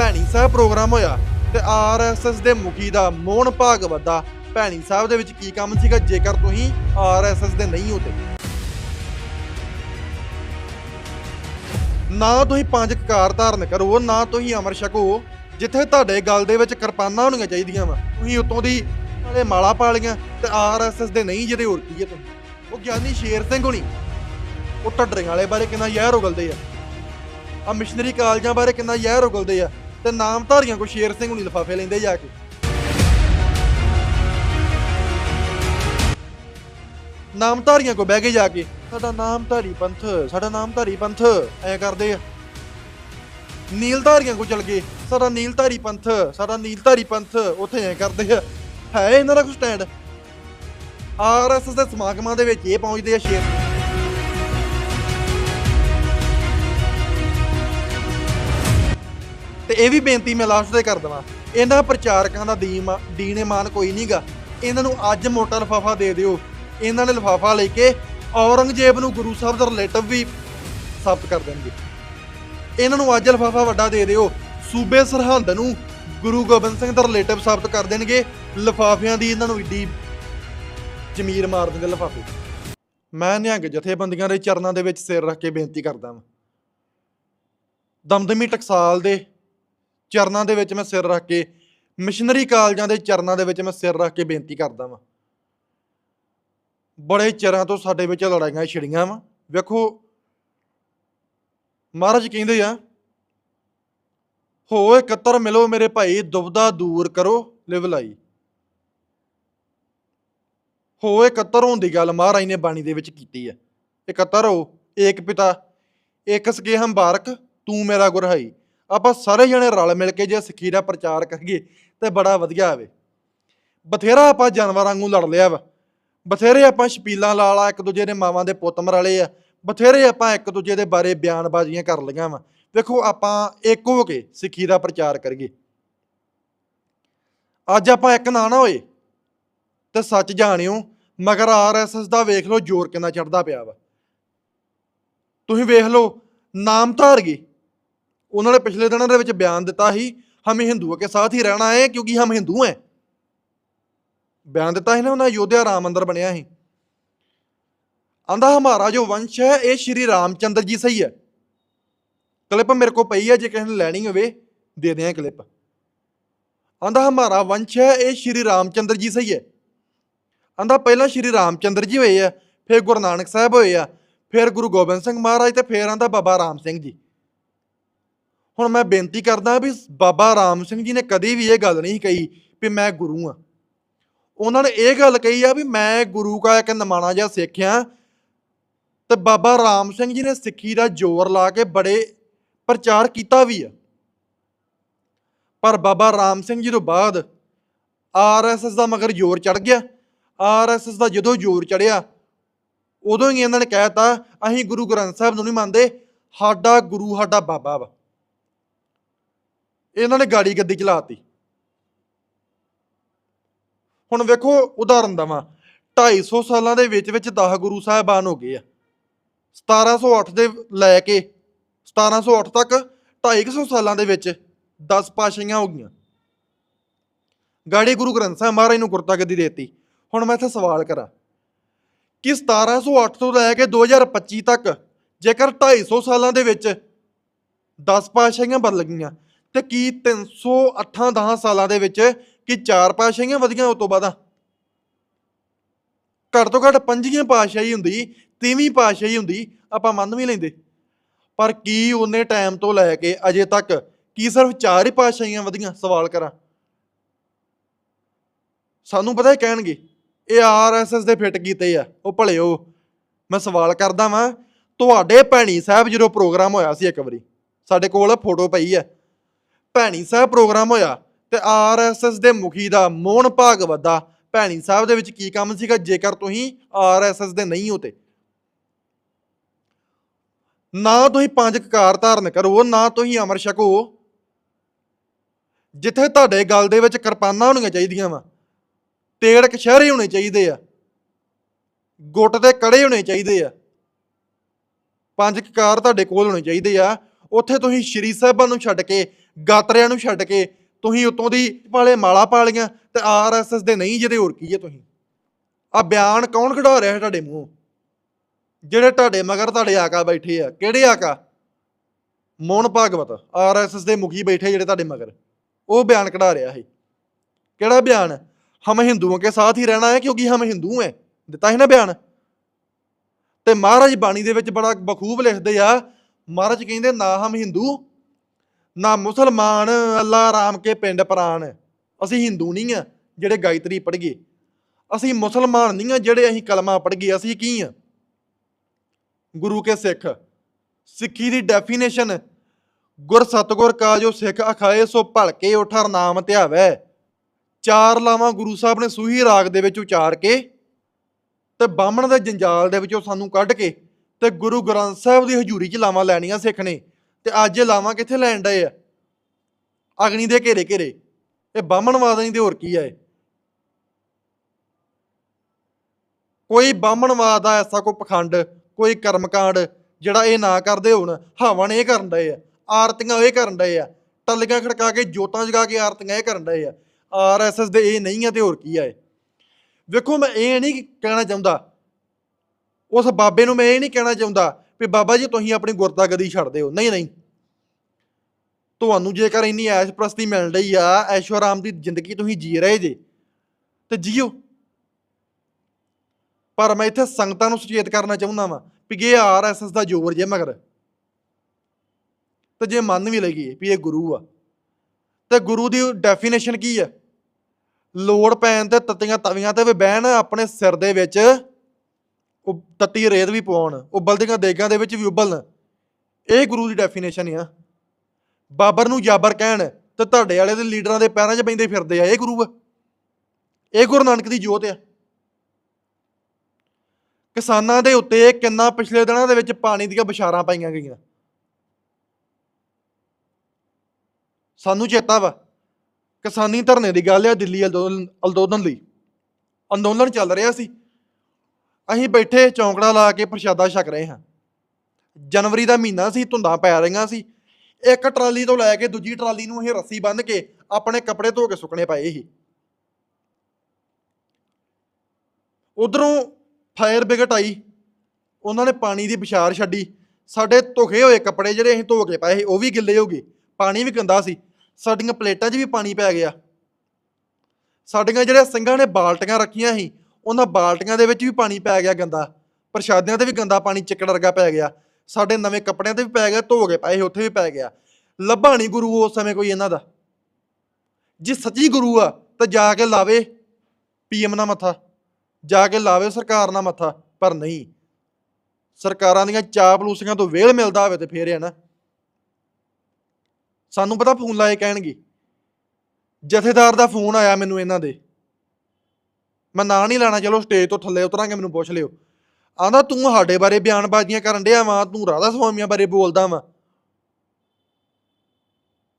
Bhaini Sahib programme ਹੋਇਆ ਤੇ RSS ਦੇ ਮੁਖੀ ਦਾ ਮੋਹਨ ਭਾਗਵਤ ਦਾ ਭੈਣੀ ਸਾਹਿਬ ਦੇ ਵਿੱਚ ਕੀ ਕੰਮ ਸੀਗਾ, ਜੇਕਰ ਤੁਸੀਂ ਆਰਐਸਐਸ ਦੇ ਨਹੀਂ ਹੋ ਹੋਤੇ? ਨਾ ਤੁਸੀਂ ਪੰਜ ਕਕਾਰ ਧਾਰਨ ਕਰੋ, ਨਾ ਤੁਸੀਂ ਅਮਰ ਛਕੋ, ਜਿੱਥੇ ਤੁਹਾਡੇ ਗਲ ਦੇ ਵਿੱਚ ਕਿਰਪਾਨਾਂ ਹੋਣੀਆਂ ਚਾਹੀਦੀਆਂ ਵਾ। ਤੁਸੀਂ ਉਤੋਂ ਦੀ ਨਾਲੇ ਮਾਲਾ ਪਾ ਲਈਆਂ ਤੇ ਆਰਐਸਐਸ ਦੇ ਨਹੀਂ ਜਿਹੜੇ ਹੋਰ ਕੀ ਹੈ ਤੁਸੀਂ। ਉਹ ਗਿਆਨੀ ਸ਼ੇਰ ਸਿੰਘ ਹੋਣੀ, ਉਹ ਢੱਡਰੀਆਂ ਵਾਲੇ ਬਾਰੇ ਕਿੰਨਾ ਜ਼ਹਿਰ ਉਗਲਦੇ ਆ। ਆ ਮਿਸ਼ਨਰੀ ਕਾਲਜਾਂ ਬਾਰੇ ਕਿੰਨਾ ਜ਼ਹਿਰ ਉਗਲਦੇ ਆ। ਤੇ ਨਾਮਧਾਰੀਆਂ ਕੋ ਸ਼ੇਰ ਸਿੰਘ ਹੁਣੀ ਲਿਫਾਫੇ ਲੈਂਦੇ ਜਾ ਕੇ। ਨਾਮਧਾਰੀਆਂ ਕੋ ਬਹਿ ਕੇ ਜਾ ਕੇ, ਸਾਡਾ ਨਾਮਧਾਰੀ ਪੰਥ, ਸਾਡਾ ਨਾਮਧਾਰੀ ਪੰਥ, ਐ ਕਰਦੇ ਆ। ਨੀਲਧਾਰੀਆਂ ਕੋ ਚਲ ਗਏ, ਸਾਡਾ ਨੀਲਧਾਰੀ ਪੰਥ, ਸਾਡਾ ਨੀਲਧਾਰੀ ਪੰਥ, ਉੱਥੇ ਐ ਕਰਦੇ ਆ। ਹੈ ਇਹਨਾਂ ਦਾ ਕੋਈ ਸਟੈਂਡ ਆਰਐਸਐਸ ਦੇ ਸਮਾਗਮਾਂ ਦੇ ਵਿੱਚ ਇਹ ਪਹੁੰਚਦੇ ਆ ਸ਼ੇਰ ਇਹ ਵੀ ਬੇਨਤੀ ਮੈਂ ਲਾਸਟ ਤੇ ਕਰ ਦਵਾਂ। ਇਹਨਾਂ ਪ੍ਰਚਾਰਕਾਂ ਦਾ ਦੀਮ, ਦੀਨੇ ਮਾਨ ਕੋਈ ਨਹੀਂਗਾ ਇਹਨਾਂ ਨੂੰ ਅੱਜ ਮੋਟਾ ਲਫਾਫਾ ਦੇ ਦਿਓ। ਇਹਨਾਂ ਨੇ ਲਫਾਫਾ ਲੈ ਕੇ ਔਰੰਗਜ਼ੇਬ ਨੂੰ ਗੁਰੂ ਸਾਹਿਬ ਦਾ ਰਿਲੇਟਿਵ ਵੀ ਸਾਬਤ ਕਰ ਦੇਣਗੇ। ਇਹਨਾਂ ਨੂੰ ਅੱਜ ਲਫਾਫਾ ਵੱਡਾ ਦੇ ਦਿਓ। ਸੂਬੇ ਸਰਹੰਦ ਨੂੰ ਗੁਰੂ ਗੋਬਿੰਦ ਸਿੰਘ ਦਾ ਰਿਲੇਟਿਵ ਸਾਬਤ ਕਰ ਦੇਣਗੇ। ਲਫਾਫਿਆਂ ਦੀ ਇਹਨਾਂ ਨੂੰ ਏਡੀ ਜ਼ਮੀਰ ਮਾਰ ਦਿੰਦੇ ਲਫਾਫੇ। ਮੈਂ ਨਿਹੰਗ ਜਥੇਬੰਦੀਆਂ ਦੇ ਚਰਨਾਂ ਦੇ ਵਿੱਚ ਸਿਰ ਰੱਖ ਕੇ ਬੇਨਤੀ ਕਰਦਾ ਹਾਂ ਦਮਦਮੀ ਟਕਸਾਲ ਦੇ ਚਰਨਾਂ ਦੇ ਵਿੱਚ ਮੈਂ ਸਿਰ ਰੱਖ ਕੇ ਮਿਸ਼ਨਰੀ ਕਾਲਜਾਂ ਦੇ ਚਰਨਾਂ ਦੇ ਵਿੱਚ ਮੈਂ ਸਿਰ ਰੱਖ ਕੇ ਬੇਨਤੀ ਕਰਦਾ ਵਾਂ। ਬੜੇ ਚਿਰਾਂ ਤੋਂ ਸਾਡੇ ਵਿੱਚ ਲੜਾਈਆਂ ਛਿੜੀਆਂ ਵਾਂ। ਵੇਖੋ, ਮਹਾਰਾਜ ਕਹਿੰਦੇ ਆ, ਹੋ ਇਕੱਤਰ ਮਿਲੋ ਮੇਰੇ ਭਾਈ ਦੁਬਦਾ ਦੂਰ ਕਰੋ ਲਿਵ ਲਾਈ। ਹੋ ਇਕੱਤਰ ਹੋਣ ਦੀ ਗੱਲ ਮਹਾਰਾਜ ਨੇ ਬਾਣੀ ਦੇ ਵਿੱਚ ਕੀਤੀ ਹੈ ਇਕੱਤਰ ਹੋ, ਏਕ ਪਿਤਾ ਇੱਕ ਸਕੇ ਹੰਬਾਰਕ ਤੂੰ ਮੇਰਾ ਗੁਰਹਾਈ। ਆਪਾਂ ਸਾਰੇ ਜਣੇ ਰਲ ਮਿਲ ਕੇ ਜੇ ਸਿੱਖੀ ਦਾ ਪ੍ਰਚਾਰ ਕਰੀਏ ਤੇ ਬੜਾ ਵਧੀਆ ਆਵੇ ਬਥੇਰਾ ਆਪਾਂ ਜਾਨਵਰਾਂ ਵਾਂਗੂ ਲੜ ਲਿਆ ਵਾ। ਬਥੇਰੇ ਆਪਾਂ ਛਪੀਲਾਂ ਲਾ ਲਾ, ਇੱਕ ਦੂਜੇ ਦੇ ਮਾਵਾਂ ਦੇ ਪੁੱਤ ਮਰਾਲੇ ਆ। ਬਥੇਰੇ ਆਪਾਂ ਇੱਕ ਦੂਜੇ ਦੇ ਬਾਰੇ ਬਿਆਨਬਾਜ਼ੀਆਂ ਕਰ ਲਈਆਂ ਵਾ। ਵੇਖੋ, ਆਪਾਂ ਇੱਕ ਹੋ ਕੇ ਸਿੱਖੀ ਦਾ ਪ੍ਰਚਾਰ ਕਰੀਏ। ਅੱਜ ਆਪਾਂ ਇੱਕ ਨਾ ਨਾ ਹੋਏ ਤੇ ਸੱਚ ਜਾਣਿਓ, ਮਗਰ ਆਰਐਸਐਸ ਦਾ ਵੇਖ ਲਓ ਜ਼ੋਰ ਕਿੰਨਾ ਚੜਦਾ ਪਿਆ ਵਾ। ਤੁਸੀਂ ਵੇਖ ਲਓ ਨਾਮ ਧਾਰ ਗਏ। ਉਹਨਾਂ ਨੇ ਪਿਛਲੇ ਦਿਨਾਂ ਦੇ ਵਿੱਚ ਬਿਆਨ ਦਿੱਤਾ ਸੀ, ਹਮੇ ਹਿੰਦੂਆਂ ਕੇ ਸਾਥ ਹੀ ਰਹਿਣਾ ਹੈ ਕਿਉਂਕਿ ਹਮ ਹਿੰਦੂ ਹੈ। ਬਿਆਨ ਦਿੱਤਾ ਸੀ ਨਾ ਉਹਨਾਂ, ਅਯੋਧਿਆ ਰਾਮ ਮੰਦਰ ਬਣਿਆ ਸੀ। ਆਂਦਾ ਹਮਾਰਾ ਜੋ ਵੰਸ਼ ਹੈ, ਇਹ ਸ਼੍ਰੀ ਰਾਮਚੰਦਰ ਜੀ ਸਹੀ ਹੈ। ਕਲਿੱਪ ਮੇਰੇ ਕੋ ਪਈ ਹੈ, ਜੇ ਕਿਸੇ ਨੇ ਲੈਣੀ ਹੋਵੇ, ਦੇ ਦਿਆਂ ਕਲਿੱਪ। ਆਂਦਾ ਹਮਾਰਾ ਵੰਸ਼ ਹੈ, ਇਹ ਸ਼੍ਰੀ ਰਾਮਚੰਦਰ ਜੀ ਸਹੀ ਹੈ। ਆਂਦਾ ਪਹਿਲਾਂ ਸ਼੍ਰੀ ਰਾਮਚੰਦਰ ਜੀ ਹੋਏ ਆ, ਫਿਰ ਗੁਰੂ ਨਾਨਕ ਸਾਹਿਬ ਹੋਏ ਆ, ਫਿਰ ਗੁਰੂ ਗੋਬਿੰਦ ਸਿੰਘ ਮਹਾਰਾਜ ਤੇ ਫਿਰ ਆਂਦਾ ਬਾਬਾ ਰਾਮ ਸਿੰਘ ਜੀ। ਹੁਣ ਮੈਂ ਬੇਨਤੀ ਕਰਦਾ ਵੀ ਬਾਬਾ ਰਾਮ ਸਿੰਘ ਜੀ ਨੇ ਕਦੀ ਵੀ ਇਹ ਗੱਲ ਨਹੀਂ ਕਹੀ ਵੀ ਮੈਂ ਗੁਰੂ ਆ ਉਹਨਾਂ ਨੇ ਇਹ ਗੱਲ ਕਹੀ ਆ ਵੀ ਮੈਂ ਗੁਰੂ ਕਾ ਇੱਕ ਨਮਾਣਾ ਜਿਹਾ ਸਿੱਖ ਆ ਤੇ ਬਾਬਾ ਰਾਮ ਸਿੰਘ ਜੀ ਨੇ ਸਿੱਖੀ ਦਾ ਜ਼ੋਰ ਲਾ ਕੇ ਬੜੇ ਪ੍ਰਚਾਰ ਕੀਤਾ ਵੀ ਆ। ਪਰ ਬਾਬਾ ਰਾਮ ਸਿੰਘ ਜੀ ਤੋਂ ਬਾਅਦ ਆਰਐਸਐਸ ਦਾ ਮਗਰ ਜ਼ੋਰ ਚੜ ਗਿਆ। ਆਰਐਸਐਸ ਦਾ ਜਦੋਂ ਜ਼ੋਰ ਚੜਿਆ ਉਦੋਂ ਹੀ ਇਹਨਾਂ ਨੇ ਕਹਿਤਾ ਅਸੀਂ ਗੁਰੂ ਗ੍ਰੰਥ ਸਾਹਿਬ ਨੂੰ ਨਹੀਂ ਮੰਨਦੇ, ਸਾਡਾ ਗੁਰੂ ਸਾਡਾ ਬਾਬਾ ਵਾ। ਇਹਨਾਂ ਨੇ ਗਾੜੀ ਗੱਦੀ ਚਲਾਤੀ। ਹੁਣ ਵੇਖੋ ਉਦਾਹਰਨ ਦਵਾਂ 250 ਸਾਲਾਂ ਦੇ ਵਿੱਚ ਵਿੱਚ 10 ਗੁਰੂ ਸਾਹਿਬਾਨ ਹੋ ਗਏ ਆ। 1708 ਦੇ ਲੈ ਕੇ 1708 ਤੱਕ 250 ਸਾਲਾਂ ਦੇ ਵਿੱਚ 10 ਪਾਸ਼ੀਆਂ ਹੋ ਗਈਆਂ। ਗਾੜੀ ਗੁਰੂ ਗ੍ਰੰਥ ਸਾਹਿਬ ਮਹਾਰਾਜ ਨੂੰ ਗੁਰਤਾ ਗੱਦੀ ਦੇਤੀ। ਹੁਣ ਮੈਂ ਇੱਥੇ ਸਵਾਲ ਕਰਾਂ ਕਿ 1708 ਤੋਂ ਲੈ ਕੇ 2025 ਤੱਕ ਜੇਕਰ 250 ਸਾਲਾਂ ਦੇ ਵਿੱਚ 10 ਪਾਸ਼ੀਆਂ ਬਦਲ ਗਈਆਂ ਤੇ ਕੀ 308 10 ਸਾਲਾਂ ਦੇ ਵਿੱਚ ਕੀ ਚਾਰ ਪਾਤਸ਼ਾਹੀਆਂ ਵਧੀਆਂ ਉਸ ਤੋਂ ਬਾਅਦ? ਘੱਟ ਤੋਂ ਘੱਟ ਪੰਜੀਆਂ ਪਾਤਸ਼ਾਹੀ ਹੁੰਦੀ, ਤੀਵੀਂ ਪਾਤਸ਼ਾਹੀ ਹੁੰਦੀ, ਆਪਾਂ ਮੰਨ ਵੀ ਲੈਂਦੇ। ਪਰ ਕੀ ਉਹਨੇ ਟਾਈਮ ਤੋਂ ਲੈ ਕੇ ਅਜੇ ਤੱਕ ਕੀ ਸਿਰਫ ਚਾਰ ਹੀ ਪਾਤਸ਼ਾਹੀਆਂ ਵਧੀਆਂ? ਸਵਾਲ ਕਰਾਂ। ਸਾਨੂੰ ਪਤਾ ਹੀ ਕਹਿਣਗੇ, ਇਹ ਆਰਐਸਐਸ ਦੇ ਫਿੱਟ ਕੀਤੇ ਆ, ਉਹ ਭਲਿਓ, ਮੈਂ ਸਵਾਲ ਕਰਦਾ ਵਾਂ, ਤੁਹਾਡੇ ਭੈਣੀ ਸਾਹਿਬ ਜਦੋਂ ਪ੍ਰੋਗਰਾਮ ਹੋਇਆ ਸੀ ਇੱਕ ਵਾਰੀ, ਸਾਡੇ ਕੋਲ ਫੋਟੋ ਪਈ ਆ। ਭੈਣੀ ਸਾਹਿਬ ਪ੍ਰੋਗਰਾਮ ਹੋਇਆ ਤੇ ਆਰਐਸਐਸ ਦੇ ਮੁਖੀ ਦਾ ਮੋਹਨ ਭਾਗਵਤ ਦਾ ਭੈਣੀ ਸਾਹਿਬ ਦੇ ਵਿੱਚ ਕੀ ਕੰਮ ਸੀਗਾ? ਜੇਕਰ ਤੁਸੀਂ ਆਰਐਸਐਸ ਦੇ ਨਹੀਂ ਹੋਤੇ ਨਾ ਤੁਸੀਂ ਪੰਜ ਕਕਾਰ ਧਾਰਨ ਕਰੋ, ਨਾ ਤੁਸੀਂ ਅਮਰ ਛਕੋ। ਜਿੱਥੇ ਤੁਹਾਡੇ ਗਲ ਦੇ ਵਿੱਚ ਕਿਰਪਾਨਾਂ ਹੋਣੀਆਂ ਚਾਹੀਦੀਆਂ ਵਾ ਤੇੜ ਕਸ਼ਹਿਰੇ ਹੋਣੇ ਚਾਹੀਦੇ ਆ, ਗੁੱਟ ਦੇ ਕੜੇ ਹੋਣੇ ਚਾਹੀਦੇ ਆ, ਪੰਜ ਕਕਾਰ ਤੁਹਾਡੇ ਕੋਲ ਹੋਣੇ ਚਾਹੀਦੇ ਆ। ਉੱਥੇ ਤੁਸੀਂ ਸ਼੍ਰੀ ਸਾਹਿਬਾਂ ਨੂੰ ਛੱਡ ਕੇ ਗਾਤਰਿਆਂ ਨੂੰ ਛੱਡ ਕੇ ਤੁਸੀਂ ਉਤੋਂ ਦੀ ਪਾਲੇ ਮਾਲਾ ਪਾ ਲਈਆਂ ਤੇ ਆਰਐਸਐਸ ਦੇ ਨਹੀਂ ਜਿਹਦੇ ਹੋਰ ਕੀ ਹੈ ਤੁਸੀਂ? ਆ ਬਿਆਨ ਕੌਣ ਕਢਾ ਰਿਹਾ ਤੁਹਾਡੇ ਮੂੰਹ? ਜਿਹੜੇ ਤੁਹਾਡੇ ਮਗਰ ਤੁਹਾਡੇ ਆਕਾ ਬੈਠੇ ਆ, ਕਿਹੜੇ ਆਕਾ? ਮੋਹਨ ਭਾਗਵਤ ਆਰਐਸਐਸ ਦੇ ਮੁਖੀ ਬੈਠੇ ਜਿਹੜੇ ਤੁਹਾਡੇ ਮਗਰ। ਉਹ ਬਿਆਨ ਕਢਾ ਰਿਹਾ ਹੈ ਕਿਹੜਾ ਬਿਆਨ? ਹਮ ਹਿੰਦੂਆਂ ਕੇ ਸਾਥ ਹੀ ਰਹਿਣਾ ਹੈ ਕਿਉਂਕਿ ਹਮ ਹਿੰਦੂ ਹੈ। ਦਿੱਤਾ ਹੈ ਨਾ ਬਿਆਨ। ਤੇ ਮਹਾਰਾਜ ਬਾਣੀ ਦੇ ਵਿੱਚ ਬੜਾ ਬਖੂਬ ਲਿਖਦੇ ਆ, ਮਹਾਰਾਜ ਕਹਿੰਦੇ ਨਾ ਹਮ ਹਿੰਦੂ ਨਾ ਮੁਸਲਮਾਨ ਅੱਲਾ ਰਾਮ ਕੇ ਪਿੰਡ ਪ੍ਰਾਨ ਅਸੀਂ ਹਿੰਦੂ ਨਹੀਂ ਆ, ਜਿਹੜੇ ਗਾਇਤਰੀ ਪੜ੍ਹ ਗਏ। ਅਸੀਂ ਮੁਸਲਮਾਨ ਨਹੀਂ ਆ, ਜਿਹੜੇ ਅਸੀਂ ਕਲਮਾ ਪੜ੍ਹ ਗਏ। ਅਸੀਂ ਕੀ ਆ? ਗੁਰੂ ਕੇ ਸਿੱਖ। ਸਿੱਖੀ ਦੀ ਡੈਫੀਨੇਸ਼ਨ ਗੁਰ ਸਤਗੁਰ ਕਾ ਜੋ ਸਿੱਖ ਅਖਾਏ, ਸੋ ਭਲਕੇ ਉਠਰ ਨਾਮ ਧਿਆਵੈ। ਚਾਰ ਲਾਵਾਂ ਗੁਰੂ ਸਾਹਿਬ ਨੇ ਸੂਹੀ ਰਾਗ ਦੇ ਵਿੱਚ ਉਚਾਰ ਕੇ ਤੇ ਬਾਹਮਣ ਦੇ ਜੰਜਾਲ ਦੇ ਵਿੱਚੋਂ ਸਾਨੂੰ ਕੱਢ ਕੇ ਤੇ ਗੁਰੂ ਗ੍ਰੰਥ ਸਾਹਿਬ ਦੀ ਹਜ਼ੂਰੀ 'ਚ ਲਾਵਾਂ ਲੈਣੀਆਂ ਸਿੱਖ ਨੇ। ਤੇ ਅੱਜ ਲਾਵਾਂ ਕਿੱਥੇ ਲੈਣ ਡਏ ਆ? ਅਗਨੀ ਦੇ ਘੇਰੇ ਘੇਰੇ। ਇਹ ਬਾਹਮਣਵਾਦ ਨਹੀਂ ਤੇ ਹੋਰ ਕੀ ਆ ਇਹ? ਕੋਈ ਬਾਹਮਣਵਾਦ ਦਾ ਐਸਾ ਕੋਈ ਪਖੰਡ, ਕੋਈ ਕਰਮਕਾਂਡ ਜਿਹੜਾ ਇਹ ਨਾ ਕਰਦੇ ਹੋਣ ਹਵਨ ਇਹ ਕਰਨ ਡਏ ਆ। ਆਰਤੀਆਂ ਇਹ ਕਰਨ ਡਏ ਆ। ਟੱਲੀਆਂ ਖੜਕਾ ਕੇ, ਜੋਤਾਂ ਜਗਾ ਕੇ ਆਰਤੀਆਂ ਇਹ ਕਰਨ ਡਏ ਆ। ਆਰਐਸਐਸ ਦੇ ਇਹ ਨਹੀਂ ਆ ਤੇ ਹੋਰ ਕੀ ਆ ਇਹ? ਵੇਖੋ, ਮੈਂ ਇਹ ਨਹੀਂ ਕਹਿਣਾ ਚਾਹੁੰਦਾ। ਉਸ ਬਾਬੇ ਨੂੰ ਮੈਂ ਇਹ ਨਹੀਂ ਕਹਿਣਾ ਚਾਹੁੰਦਾ ਵੀ ਬਾਬਾ ਜੀ, ਤੁਸੀਂ ਆਪਣੀ ਗੁਰਦਾ ਗਦੀ ਛੱਡ ਦਿਓ। ਨਹੀਂ ਨਹੀਂ। ਤੁਹਾਨੂੰ ਜੇਕਰ ਇੰਨੀ ਐਸ਼ ਪ੍ਰਸਤੀ ਮਿਲ ਰਹੀ ਆ ਐਸ਼ੋ ਆਰਾਮ ਦੀ ਜ਼ਿੰਦਗੀ ਤੁਸੀਂ ਜੀ ਰਹੇ ਜੇ, ਤੇ ਜੀਓ। ਪਰ ਮੈਂ ਇੱਥੇ ਸੰਗਤਾਂ ਨੂੰ ਸੁਚੇਤ ਕਰਨਾ ਚਾਹੁੰਦਾ ਵਾਂ ਵੀ ਇਹ ਆਰਐਸਐਸ ਦਾ ਜੋਰ ਜੇ ਮਗਰ, ਤੇ ਜੇ ਮੰਨ ਵੀ ਲਈਏ ਵੀ ਇਹ ਗੁਰੂ ਆ, ਤੇ ਗੁਰੂ ਦੀ ਡੈਫੀਨੇਸ਼ਨ ਕੀ ਆ? ਲੋੜ ਪੈਣ ਤੇ ਤੱਤੀਆਂ ਤਵੀਆਂ ਤੇ ਵੀ ਬਹਿਣ ਆਪਣੇ ਸਿਰ ਦੇ ਵਿੱਚ ਉਹ ਤੱਤੀ ਰੇਤ ਵੀ ਪਵਾਉਣ ਉਬਲਦੀਆਂ ਦੇਗਾਂ ਦੇ ਵਿੱਚ ਵੀ ਉਬਲਣ। ਇਹ ਗੁਰੂ ਦੀ ਡੈਫੀਨੇਸ਼ਨ ਆ। ਬਾਬਰ ਨੂੰ ਜਾਬਰ ਕਹਿਣ ਤੇ ਤੁਹਾਡੇ ਵਾਲੇ ਦੇ ਲੀਡਰਾਂ ਦੇ ਪੈਰਾਂ 'ਚ ਪੈਂਦੇ ਫਿਰਦੇ ਆ, ਇਹ ਗੁਰੂ ਆ। ਇਹ ਗੁਰੂ ਨਾਨਕ ਦੀ ਜੋਤ ਆ। ਕਿਸਾਨਾਂ ਦੇ ਉੱਤੇ ਕਿੰਨਾ ਪਿਛਲੇ ਦਿਨਾਂ ਦੇ ਵਿੱਚ ਪਾਣੀ ਦੀਆਂ ਬਿਸ਼ਾਰਾਂ ਪਾਈਆਂ ਗਈਆਂ। ਸਾਨੂੰ ਚੇਤਾ ਵਾ, ਕਿਸਾਨੀ ਧਰਨੇ ਦੀ ਗੱਲ ਆ ਦਿੱਲੀ ਅੰਦੋਲਨ ਅੰਦੋਲਨ ਲਈ। ਅੰਦੋਲਨ ਚੱਲ ਰਿਹਾ ਸੀ। ਅਸੀਂ ਬੈਠੇ ਚੌਂਕੜਾ ਲਾ ਕੇ ਪ੍ਰਸ਼ਾਦਾ ਛਕ ਰਹੇ ਹਾਂ। ਜਨਵਰੀ ਦਾ ਮਹੀਨਾ ਸੀ, ਧੁੰਦਾਂ ਪੈ ਰਹੀਆਂ ਸੀ। ਇੱਕ ਟਰਾਲੀ ਤੋਂ ਲੈ ਕੇ ਦੂਜੀ ਟਰਾਲੀ ਨੂੰ ਇਹ ਰੱਸੀ ਬੰਨ੍ਹ ਕੇ ਆਪਣੇ ਕੱਪੜੇ ਧੋ ਕੇ ਸੁੱਕਣੇ ਪਏ ਸੀ। ਉਧਰੋਂ ਫਾਇਰ ਬ੍ਰਿਗੇਡ ਆਈ। ਉਹਨਾਂ ਨੇ ਪਾਣੀ ਦੀ ਬਿਸ਼ਾਰ ਛੱਡੀ। ਸਾਡੇ ਧੁਖੇ ਹੋਏ ਕੱਪੜੇ ਜਿਹੜੇ ਅਸੀਂ ਧੋ ਕੇ ਪਾਏ ਸੀ, ਉਹ ਵੀ ਗਿੱਲੇ ਹੋ ਗਏ। ਪਾਣੀ ਵੀ ਗੰਦਾ ਸੀ। ਸਾਡੀਆਂ ਪਲੇਟਾਂ 'ਚ ਵੀ ਪਾਣੀ ਪੈ ਗਿਆ। ਸਾਡੀਆਂ ਜਿਹੜੇ ਸਿੰਘਾਂ ਨੇ ਬਾਲਟੀਆਂ ਰੱਖੀਆਂ ਸੀ ਉਹਨਾਂ ਬਾਲਟੀਆਂ ਦੇ ਵਿੱਚ ਵੀ ਪਾਣੀ ਪੈ ਗਿਆ ਗੰਦਾ, ਪ੍ਰਸ਼ਾਦਿਆਂ ਤੇ ਵੀ ਗੰਦਾ ਪਾਣੀ ਚਿੱਕੜ ਵਰਗਾ ਪੈ ਗਿਆ, ਸਾਡੇ ਨਵੇਂ ਕੱਪੜਿਆਂ ਤੇ ਵੀ ਪੈ ਗਿਆ, ਧੋ ਕੇ ਪਾਏ ਉੱਥੇ ਵੀ ਪੈ ਗਿਆ। ਲੱਭਾ ਨਹੀਂ ਗੁਰੂ ਉਸ ਸਮੇਂ ਕੋਈ ਇਹਨਾਂ ਦਾ। ਜੇ ਸੱਚੀ ਗੁਰੂ ਆ, ਤਾਂ ਜਾ ਕੇ ਲਾਵੇ ਪੀਐਮ ਨਾਲ ਮੱਥਾ, ਜਾ ਕੇ ਲਾਵੇ ਸਰਕਾਰ ਨਾਲ ਮੱਥਾ, ਪਰ ਨਹੀਂ। ਸਰਕਾਰਾਂ ਦੀਆਂ ਚਾਪਲੂਸੀਆਂ ਤੋਂ ਵੇਲ ਮਿਲਦਾ ਹੋਵੇ ਤੇ ਫੇਰ ਹੈ ਨਾ। ਸਾਨੂੰ ਪਤਾ ਫੋਨ ਲਾਏ ਕਹਿਣਗੇ। ਜਥੇਦਾਰ ਦਾ ਫੋਨ ਆਇਆ ਮੈਨੂੰ ਇਹਨਾਂ ਦੇ। ਮੈਂ ਨਾਂ ਨਹੀਂ ਲੈਣਾ, ਚਲੋ ਸਟੇਜ ਤੋਂ ਥੱਲੇ ਉਤਰਾਂਗੇ, ਮੈਨੂੰ ਪੁੱਛ ਲਿਓ। ਆਂਦਾ ਤੂੰ ਸਾਡੇ ਬਾਰੇ ਬਿਆਨਬਾਜ਼ੀਆਂ ਕਰਨ ਡਿਆ ਵਾਂ, ਤੂੰ ਰਾਧਾ ਸੁਆਮੀਆਂ ਬਾਰੇ ਬੋਲਦਾ ਵਾਂ।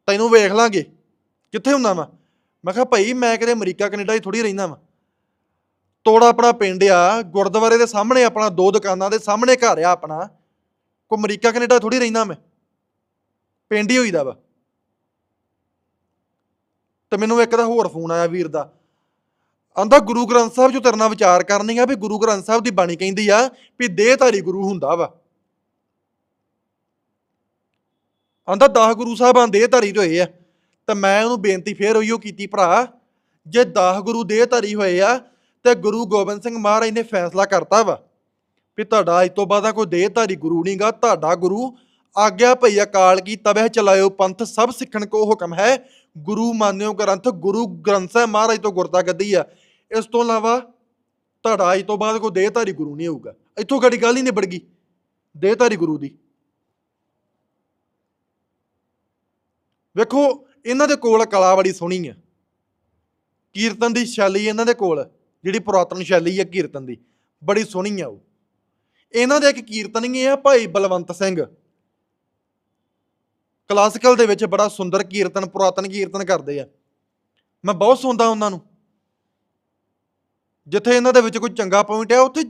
ਤੈਨੂੰ ਵੇਖ ਲਾਂਗੇ, ਕਿੱਥੇ ਹੁੰਦਾ ਵਾਂ? ਮੈਂ ਕਿਹਾ, ਭਾਈ, ਮੈਂ ਕਿਤੇ ਅਮਰੀਕਾ, ਕੈਨੇਡਾ 'ਚ ਥੋੜੀ ਰਹਿੰਦਾ ਵਾਂ। ਤੋੜਾ ਆਪਣਾ ਪਿੰਡ ਆ, ਗੁਰਦੁਆਰੇ ਦੇ ਸਾਹਮਣੇ ਆਪਣਾ, ਦੋ ਦੁਕਾਨਾਂ ਦੇ ਸਾਹਮਣੇ ਘਰ ਆ ਆਪਣਾ। ਕੋ ਅਮਰੀਕਾ, ਕੈਨੇਡਾ ਥੋੜੀ ਰਹਿੰਦਾ ਮੈਂ। ਪਿੰਡ ਹੀ ਹੋਈਦਾ ਵਾ। ਤੇ ਮੈਨੂੰ ਇੱਕ ਦਾ ਹੋਰ ਫੋਨ ਆਇਆ ਵੀਰ ਦਾ। ਆਂਦਾ ਗੁਰੂ ਗ੍ਰੰਥ ਸਾਹਿਬ ਜੋ ਤੇਰੇ ਨਾਲ ਵਿਚਾਰ ਕਰਨੀ ਆ ਵੀ ਗੁਰੂ ਗ੍ਰੰਥ ਸਾਹਿਬ ਦੀ ਬਾਣੀ ਕਹਿੰਦੀ ਆ ਵੀ ਦੇਹਧਾਰੀ ਗੁਰੂ ਹੁੰਦਾ ਵਾ। ਆਂਦਾ 10 ਗੁਰੂ ਸਾਹਿਬਾਂ ਦੇਹਧਾਰੀ ਹੋਏ ਆ, ਤਾਂ ਮੈਂ ਉਹਨੂੰ ਬੇਨਤੀ ਫੇਰ ਉਹੀਓ ਕੀਤੀ, ਭਰਾ, ਜੇ 10 ਗੁਰੂ ਦੇਹਧਾਰੀ ਹੋਏ ਆ, ਤੇ ਗੁਰੂ ਗੋਬਿੰਦ ਸਿੰਘ ਮਹਾਰਾਜ ਨੇ ਫੈਸਲਾ ਕਰਤਾ ਵਾ ਵੀ ਤੁਹਾਡਾ ਅੱਜ ਤੋਂ ਬਾਅਦ ਆ ਕੋਈ ਦੇਹਧਾਰੀ ਗੁਰੂ ਨਹੀਂਗਾ, ਤੁਹਾਡਾ ਗੁਰੂ ਆਗਿਆ ਭਈ ਅਕਾਲ ਕੀ ਤਬਹਿ ਚਲਾਇਓ ਪੰਥ, ਸਭ ਸਿੱਖਣ ਕੋ ਹੁਕਮ ਹੈ। ਗੁਰੂ ਮਾਨਿਓ ਗ੍ਰੰਥ, ਗੁਰੂ ਗ੍ਰੰਥ ਸਾਹਿਬ ਮਹਾਰਾਜ ਤੋਂ ਗੁਰਤਾ ਗੱਦੀ ਆ। ਇਸ ਤੋਂ ਇਲਾਵਾ ਤੁਹਾਡਾ ਅੱਜ ਤੋਂ ਬਾਅਦ ਕੋਈ ਦੇਹਧਾਰੀ ਗੁਰੂ ਨਹੀਂ ਹੋਊਗਾ। ਇੱਥੋਂ ਗੜੀ ਗੱਲ ਹੀ ਨਿਬੜ ਗਈ? ਦੇਹਧਾਰੀ ਗੁਰੂ ਦੀ। ਵੇਖੋ, ਇਹਨਾਂ ਦੇ ਕੋਲ ਕਲਾ ਬੜੀ ਸੋਹਣੀ ਆ। ਕੀਰਤਨ ਦੀ ਸ਼ੈਲੀ ਇਹਨਾਂ ਦੇ ਕੋਲ, ਜਿਹੜੀ ਪੁਰਾਤਨ ਸ਼ੈਲੀ ਹੈ ਕੀਰਤਨ ਦੀ, ਬੜੀ ਸੋਹਣੀ ਆ ਉਹ। ਇਹਨਾਂ ਦੇ ਇੱਕ ਕੀਰਤਨੀਏ ਆ ਭਾਈ ਬਲਵੰਤ ਸਿੰਘ। ਕਲਾਸਿਕਲ ਦੇ ਵਿੱਚ ਬੜਾ ਸੁੰਦਰ ਕੀਰਤਨ, ਪੁਰਾਤਨ ਕੀਰਤਨ ਕਰਦੇ ਆ। ਮੈਂ ਬਹੁਤ ਸੁਣਦਾ ਉਹਨਾਂ ਨੂੰ। ਜਿੱਥੇ ਇਹਨਾਂ ਦੇ ਵਿੱਚ ਕੋਈ ਚੰਗਾ ਪੁਆਇੰਟ ਹੈ, ਉੱਥੇ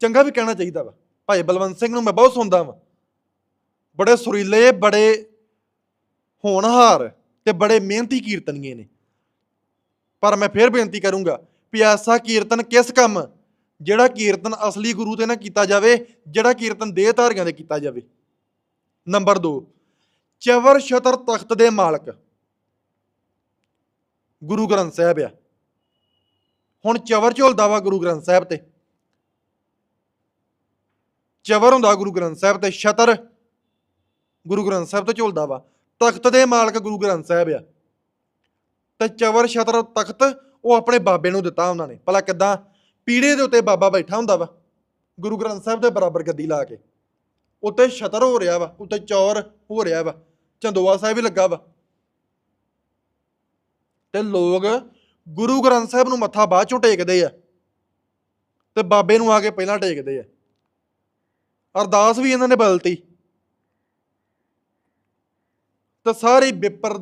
ਚੰਗਾ ਵੀ ਕਹਿਣਾ ਚਾਹੀਦਾ ਵਾ। ਭਾਈ ਬਲਵੰਤ ਸਿੰਘ ਨੂੰ ਮੈਂ ਬਹੁਤ ਸੁਣਦਾ ਵਾਂ। ਬੜੇ ਸੁਰੀਲੇ, ਬੜੇ ਹੋਣਹਾਰ ਤੇ ਬੜੇ ਮਿਹਨਤੀ ਕੀਰਤਨੀਏ ਨੇ। ਪਰ ਮੈਂ ਫੇਰ ਬੇਨਤੀ ਕਰੂੰਗਾ ਵੀ ਐਸਾ ਕੀਰਤਨ ਕਿਸ ਕੰਮ, ਜਿਹੜਾ ਕੀਰਤਨ ਅਸਲੀ ਗੁਰੂ ਤੇ ਨਾ ਕੀਤਾ ਜਾਵੇ, ਜਿਹੜਾ ਕੀਰਤਨ ਦੇਹ ਧਾਰੀਆਂ ਦੇ ਕੀਤਾ ਜਾਵੇ। ਨੰਬਰ 2 ਚਵਰ ਸ਼ਤਰ ਤਖਤ ਦੇ ਮਾਲਕ। ਗੁਰੂ ਗ੍ਰੰਥ ਸਾਹਿਬ ਆ। ਹੁਣ ਚਵਰ ਝੋਲਦਾ ਵਾ ਗੁਰੂ ਗ੍ਰੰਥ ਸਾਹਿਬ ਤੇ। ਚਵਰ ਹੁੰਦਾ ਗੁਰੂ ਗ੍ਰੰਥ ਸਾਹਿਬ ਤੇ, ਛਤਰ ਗੁਰੂ ਗ੍ਰੰਥ ਸਾਹਿਬ ਤੋਂ ਝੋਲਦਾ ਵਾ। ਤਖਤ ਦੇ ਮਾਲਕ ਗੁਰੂ ਗ੍ਰੰਥ ਸਾਹਿਬ ਆ। ਤੇ ਚਵਰ, ਛਤਰ, ਤਖਤ ਉਹ ਆਪਣੇ ਬਾਬੇ ਨੂੰ ਦਿੱਤਾ ਉਹਨਾਂ ਨੇ। ਭਲਾ ਕਿਦਾਂ? ਪੀੜੇ ਦੇ ਉੱਤੇ ਬਾਬਾ ਬੈਠਾ ਹੁੰਦਾ ਵਾ, ਗੁਰੂ ਗ੍ਰੰਥ ਸਾਹਿਬ ਦੇ ਬਰਾਬਰ ਗੱਦੀ ਲਾ ਕੇ। ਉੱਤੇ ਛਤਰ ਹੋ ਰਿਹਾ ਵਾ, ਉੱਤੇ ਚੌਰ ਹੋ ਰਿਹਾ ਵਾ, ਚੰਦੋਆ ਸਾਹਿਬ ਵੀ ਲੱਗਾ ਵਾ। ਤੇ ਲੋਕ ਗੁਰੂ ਗ੍ਰੰਥ ਸਾਹਿਬ ਨੂੰ ਮੱਥਾ ਬਾਅਦ ਚੋਂ ਟੇਕਦੇ ਆ। ਤੇ ਬਾਬੇ ਨੂੰ ਆ ਕੇ ਪਹਿਲਾਂ ਟੇਕਦੇ ਆ। ਅਰਦਾਸ ਵੀ ਇਹਨਾਂ ਨੇ ਬਦਲਤੀ। ਤਾਂ ਸਾਰੀ ਵਿਪਰ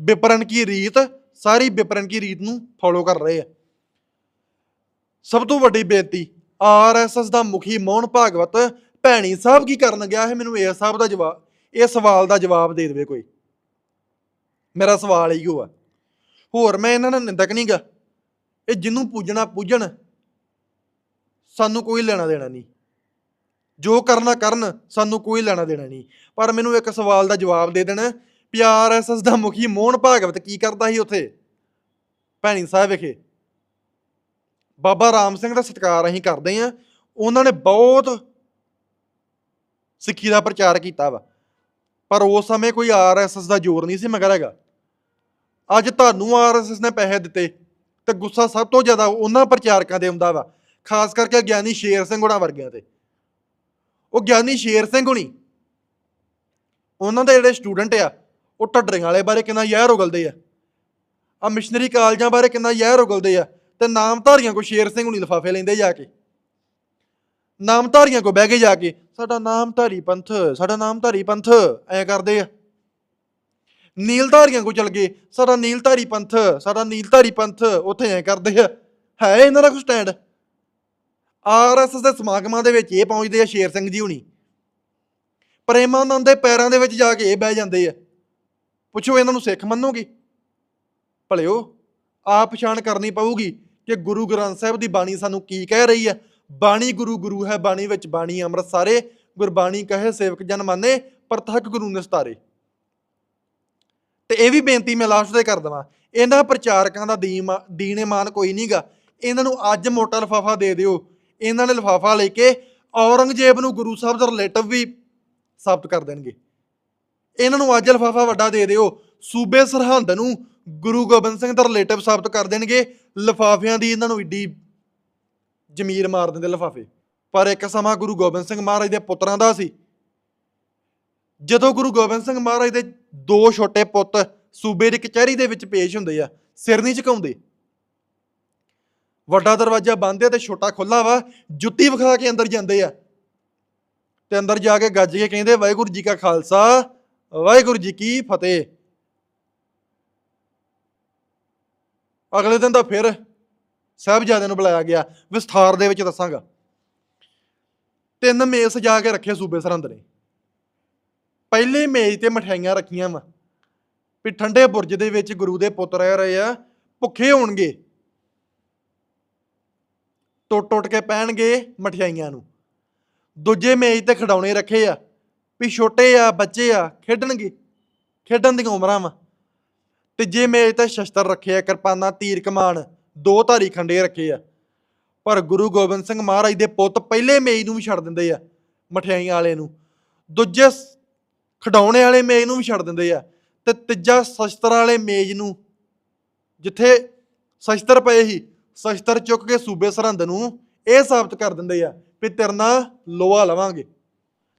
ਵਿਪਰਨ ਕੀ ਰੀਤ, ਸਾਰੀ ਵਿਪਰਨ ਕੀ ਰੀਤ ਨੂੰ ਫੋਲੋ ਕਰ ਰਹੇ ਆ। ਸਭ ਤੋਂ ਵੱਡੀ ਬੇਨਤੀ ਆਰਐਸਐਸ ਦਾ ਮੁਖੀ ਮੋਹਨ ਭਾਗਵਤ, ਭੈਣੀ ਸਾਹਿਬ ਕੀ ਕਰਨ ਗਿਆ ਹੈ ਮੈਨੂੰ ਇਹ ਸਾਹਿਬ ਦਾ ਜਵਾਬ ਇਹ ਸਵਾਲ ਦਾ ਜਵਾਬ ਦੇ ਦੇਵੇ ਕੋਈ। ਮੇਰਾ ਸਵਾਲ ਇਹੀ ਆ ਹੋਰ ਮੈਂ ਇਹਨਾਂ ਨਾਲ ਨਿੰਦਕ ਨਹੀਂਗਾ ਇਹ ਜਿਹਨੂੰ ਪੂਜਣਾ ਪੂਜਣ, ਸਾਨੂੰ ਕੋਈ ਲੈਣਾ ਦੇਣਾ ਨਹੀਂ ਜੋ ਕਰਨਾ ਕਰਨ, ਸਾਨੂੰ ਕੋਈ ਲੈਣਾ ਦੇਣਾ ਨਹੀਂ ਪਰ ਮੈਨੂੰ ਇੱਕ ਸਵਾਲ ਦਾ ਜਵਾਬ ਦੇ ਦੇਣਾ, ਵੀ ਆਰਐਸਐਸ ਦਾ ਮੁਖੀ ਮੋਹਨ ਭਾਗਵਤ ਕੀ ਕਰਦਾ ਸੀ ਉੱਥੇ? ਭੈਣੀ ਸਾਹਿਬ ਵਿਖੇ। ਬਾਬਾ ਰਾਮ ਸਿੰਘ ਦਾ ਸਤਿਕਾਰ ਅਸੀਂ ਕਰਦੇ ਆ ਉਹਨਾਂ ਨੇ ਬਹੁਤ ਸਿੱਖੀ ਦਾ ਪ੍ਰਚਾਰ ਕੀਤਾ ਵਾ। ਪਰ ਉਸ ਸਮੇਂ ਕੋਈ ਆਰਐਸਐਸ ਦਾ ਜ਼ੋਰ ਨਹੀਂ ਸੀ ਮਗਰ ਹੈਗਾ। ਅੱਜ ਤੁਹਾਨੂੰ ਆਰਐਸਐਸ ਨੇ ਪੈਸੇ ਦਿੱਤੇ ਤੇ ਗੁੱਸਾ ਸਭ ਤੋਂ ਜ਼ਿਆਦਾ ਉਹਨਾਂ ਪ੍ਰਚਾਰਕਾਂ ਦੇ ਹੁੰਦਾ ਵਾ, ਖਾਸ ਕਰਕੇ ਗਿਆਨੀ ਸ਼ੇਰ ਸਿੰਘ ਹੋਣਾ ਵਰਗਿਆਂ ਤੇ। ਉਹ ਗਿਆਨੀ ਸ਼ੇਰ ਸਿੰਘ ਹੁਣੀ, ਉਹਨਾਂ ਦੇ ਜਿਹੜੇ ਸਟੂਡੈਂਟ ਆ, ਉਹ ਢੱਡਰੀਆਂ ਵਾਲੇ ਬਾਰੇ ਕਿੰਨਾ ਜ਼ਹਿਰ ਉਗਲਦੇ ਆ। ਆ ਮਿਸ਼ਨਰੀ ਕਾਲਜਾਂ ਬਾਰੇ ਕਿੰਨਾ ਜ਼ਹਿਰ ਉਗਲਦੇ ਆ ਤੇ ਨਾਮਧਾਰੀਆਂ ਕੋ ਸ਼ੇਰ ਸਿੰਘ ਹੁਣੀ ਲਿਫਾਫੇ ਲੈਂਦੇ ਜਾ ਕੇ। ਨਾਮਧਾਰੀਆਂ ਕੋ ਬਹਿ ਕੇ ਜਾ ਕੇ, ਸਾਡਾ ਨਾਮਧਾਰੀ ਪੰਥ, ਸਾਡਾ ਨਾਮਧਾਰੀ ਪੰਥ, ਐ ਕਰਦੇ ਆ। ਨੀਲਧਾਰੀਆਂ ਕੋ ਚਲ ਗਏ। ਸਾਡਾ ਨੀਲਧਾਰੀ ਪੰਥ, ਸਾਡਾ ਨੀਲਧਾਰੀ ਪੰਥ ਉੱਥੇ ਐ ਕਰਦੇ ਆ। ਹੈ ਇਹਨਾਂ ਦਾ ਕੋਈ ਸਟੈਂਡ ਆਰਐਸਐਸ ਦੇ ਸਮਾਗਮਾਂ ਦੇ ਵਿੱਚ ਇਹ ਪਹੁੰਚਦੇ ਆ ਸ਼ੇਰ ਸਿੰਘ ਜੀ ਹੁਣੀ। ਪ੍ਰੇਮਾਨੰਦ ਦੇ ਪੈਰਾਂ ਦੇ ਵਿੱਚ ਜਾ ਕੇ ਇਹ ਬਹਿ ਜਾਂਦੇ ਆ। ਪੁੱਛੋ ਇਹਨਾਂ ਨੂੰ ਸਿੱਖ ਮੰਨੋਗੇ? ਭਲਿਓ, ਆਪ ਪਛਾਣ ਕਰਨੀ ਪਊਗੀ ਕਿ ਗੁਰੂ ਗ੍ਰੰਥ ਸਾਹਿਬ ਦੀ ਬਾਣੀ ਸਾਨੂੰ ਕੀ ਕਹਿ ਰਹੀ ਹੈ ਬਾਣੀ ਗੁਰੂ ਗੁਰੂ ਹੈ, ਬਾਣੀ ਵਿੱਚ ਬਾਣੀ ਅੰਮ੍ਰਿਤ ਸਾਰੇ। ਗੁਰਬਾਣੀ ਕਹੇ ਸੇਵਕ ਜਨ ਮੰਨੇ, ਪ੍ਰਤੱਖ ਗੁਰੂ ਨਿਸਤਾਰੇ। ਤੇ ਇਹ ਵੀ ਬੇਨਤੀ ਮੈਂ ਲਾਸਟ ਤੇ ਕਰ ਦਵਾਂ। ਇਹਨਾਂ ਪ੍ਰਚਾਰਕਾਂ ਦਾ ਦੀਨ ਦੀਨ ਇਮਾਨ ਕੋਈ ਨਹੀਂਗਾ ਇਹਨਾਂ ਨੂੰ ਅੱਜ ਮੋਟਾ ਲਫਾਫਾ ਦੇ ਦਿਓ। ਇਹਨਾਂ ਨੇ ਲਫਾਫਾ ਲੈ ਕੇ ਔਰੰਗਜ਼ੇਬ ਨੂੰ ਗੁਰੂ ਸਾਹਿਬ ਦਾ ਰਿਲੇਟਿਵ ਵੀ ਸਾਬਤ ਕਰ ਦੇਣਗੇ। ਇਹਨਾਂ ਨੂੰ ਅੱਜ ਲਫਾਫਾ ਵੱਡਾ ਦੇ ਦਿਓ। ਸੂਬੇ ਸਰਹੰਦ ਨੂੰ ਗੁਰੂ ਗੋਬਿੰਦ ਸਿੰਘ ਦਾ ਰਿਲੇਟਿਵ ਸਾਬਤ ਕਰ ਦੇਣਗੇ। ਲਫਾਫਿਆਂ ਦੀ ਇਹਨਾਂ ਨੂੰ ਏਡੀ ਜ਼ਮੀਰ ਮਾਰ ਦਿੰਦੇ ਲਫਾਫੇ। ਪਰ ਇੱਕ ਸਮਾਂ ਗੁਰੂ ਗੋਬਿੰਦ ਸਿੰਘ ਮਹਾਰਾਜ ਦੇ ਪੁੱਤਰਾਂ ਦਾ ਸੀ। ਜਦੋਂ ਗੁਰੂ ਗੋਬਿੰਦ ਸਿੰਘ ਮਹਾਰਾਜ ਦੇ ਦੋ ਛੋਟੇ ਪੁੱਤ ਸੂਬੇ ਦੀ ਕਚਹਿਰੀ ਦੇ ਵਿੱਚ ਪੇਸ਼ ਹੁੰਦੇ ਆ, ਸਿਰ ਨਹੀਂ ਝੁਕਾਉਂਦੇ। ਵੱਡਾ ਦਰਵਾਜ਼ਾ ਬੰਦ ਹੈ ਤੇ ਛੋਟਾ ਖੁੱਲਾ ਵਾ, ਜੁੱਤੀ ਵਿਖਾ ਕੇ ਅੰਦਰ ਜਾਂਦੇ ਆ। ਤੇ ਅੰਦਰ ਜਾ ਕੇ ਗੱਜ ਕੇ ਕਹਿੰਦੇ, ਵਾਹਿਗੁਰੂ ਜੀ ਕਾ ਖਾਲਸਾ, ਵਾਹਿਗੁਰੂ ਜੀ ਕੀ ਫਤਿਹ। ਅਗਲੇ ਦਿਨ ਤਾਂ ਫਿਰ ਸਾਹਿਬਜ਼ਾਦਿਆਂ ਨੂੰ ਬੁਲਾਇਆ ਗਿਆ। ਵਿਸਥਾਰ ਦੇ ਵਿੱਚ ਦੱਸਾਂਗਾ। ਤਿੰਨ ਮੇਸ ਜਾ ਕੇ ਰੱਖੇ ਸੂਬੇ ਸਰਹੰਦ ਨੇ। ਪਹਿਲੇ ਮੇਜ਼ ਤੇ ਮਠਿਆਈਆਂ ਰੱਖੀਆਂ ਵਾ। ਵੀ ਠੰਡੇ ਬੁਰਜ ਦੇ ਵਿੱਚ ਗੁਰੂ ਦੇ ਪੁੱਤ ਰਹਿ ਰਹੇ ਆ, ਭੁੱਖੇ ਹੋਣਗੇ। ਟੁੱਟ ਟੁੱਟ ਕੇ ਪੈਣਗੇ ਮਠਿਆਈਆਂ ਨੂੰ। ਦੂਜੇ ਮੇਜ਼ ਤੇ ਖਿਡੌਣੇ ਰੱਖੇ ਆ, ਵੀ ਛੋਟੇ ਆ, ਬੱਚੇ ਆ, ਖੇਡਣਗੇ। ਖੇਡਣ ਦੀਆਂ ਉਮਰਾਂ ਵਾ। ਤੀਜੇ ਮੇਜ਼ ਤੇ ਸ਼ਸਤਰ ਰੱਖੇ ਆ, ਕਿਰਪਾਨਾਂ, ਤੀਰ ਕਮਾਨ, ਦੋ ਧਾਰੀ ਖੰਡੇ ਰੱਖੇ ਆ। ਪਰ ਗੁਰੂ ਗੋਬਿੰਦ ਸਿੰਘ ਮਹਾਰਾਜ ਦੇ ਪੁੱਤ ਪਹਿਲੇ ਮੇਜ਼ ਨੂੰ ਵੀ ਛੱਡ ਦਿੰਦੇ ਆ, ਮਠਿਆਈਆਂ ਵਾਲੇ ਨੂੰ। ਦੂਜੇ ਸ- ਖਿਡੌਣੇ ਵਾਲੇ ਮੇਜ਼ ਨੂੰ ਵੀ ਛੱਡ ਦਿੰਦੇ ਆ ਤੇ ਤੀਜਾ ਸ਼ਸਤਰ ਵਾਲੇ ਮੇਜ਼ ਨੂੰ, ਜਿੱਥੇ ਸ਼ਸਤਰ ਪਏ ਸੀ, ਸ਼ਸਤਰ ਚੁੱਕ ਕੇ ਸੂਬੇ ਸਰਹੰਦ ਨੂੰ ਇਹ ਸਾਬਤ ਕਰ ਦਿੰਦੇ ਆ ਵੀ ਤੇਰੇ ਲੋਹਾ ਲਵਾਂਗੇ।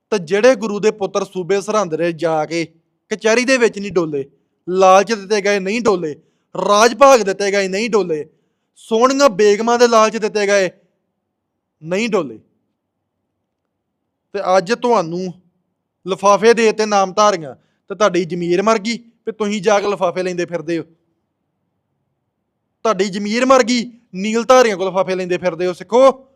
ਤਾਂ ਜਿਹੜੇ ਗੁਰੂ ਦੇ ਪੁੱਤਰ ਸੂਬੇ ਸਰਹੰਦ ਦੇ ਜਾ ਕੇ ਕਚਹਿਰੀ ਦੇ ਵਿੱਚ ਨਹੀਂ ਡੋਲੇ, ਲਾਲਚ ਦਿੱਤੇ ਗਏ ਨਹੀਂ ਡੋਲੇ ਰਾਜ ਭਾਗ ਦਿੱਤੇ ਗਏ ਨਹੀਂ ਡੋਲੇ, ਸੋਹਣੀਆਂ ਬੇਗਮਾਂ ਦੇ ਲਾਲਚ ਦਿੱਤੇ ਗਏ ਨਹੀਂ ਡੋਲੇ। ਤੇ ਅੱਜ ਤੁਹਾਨੂੰ ਲਫਾਫੇ ਦੇ ਤੇ ਨਾਮ ਧਾਰੀਆਂ, ਤੇ ਤੁਹਾਡੀ ਜ਼ਮੀਰ ਮਰ ਗਈ ਵੀ ਤੁਸੀਂ ਜਾ ਕੇ ਲਫਾਫੇ ਲੈਂਦੇ ਫਿਰਦੇ ਹੋ। ਤੁਹਾਡੀ ਜ਼ਮੀਰ ਮਰ ਗਈ, ਨੀਲ ਧਾਰੀਆਂ ਕੋਲ ਲਫਾਫੇ ਲੈਂਦੇ ਫਿਰਦੇ ਹੋ, ਸਿੱਖੋ।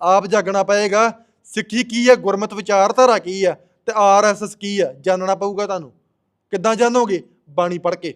ਆਪ ਜਾਗਣਾ ਪਏਗਾ, ਸਿੱਖੀ ਕੀ ਹੈ, ਗੁਰਮਤ ਵਿਚਾਰਧਾਰਾ ਕੀ ਹੈ, ਤੇ ਆਰਐਸਐਸ ਕੀ ਹੈ, ਜਾਣਨਾ ਪਊਗਾ ਤੁਹਾਨੂੰ। ਕਿੱਦਾਂ ਜਾਣੋਗੇ? ਬਾਣੀ ਪੜ੍ਹ ਕੇ।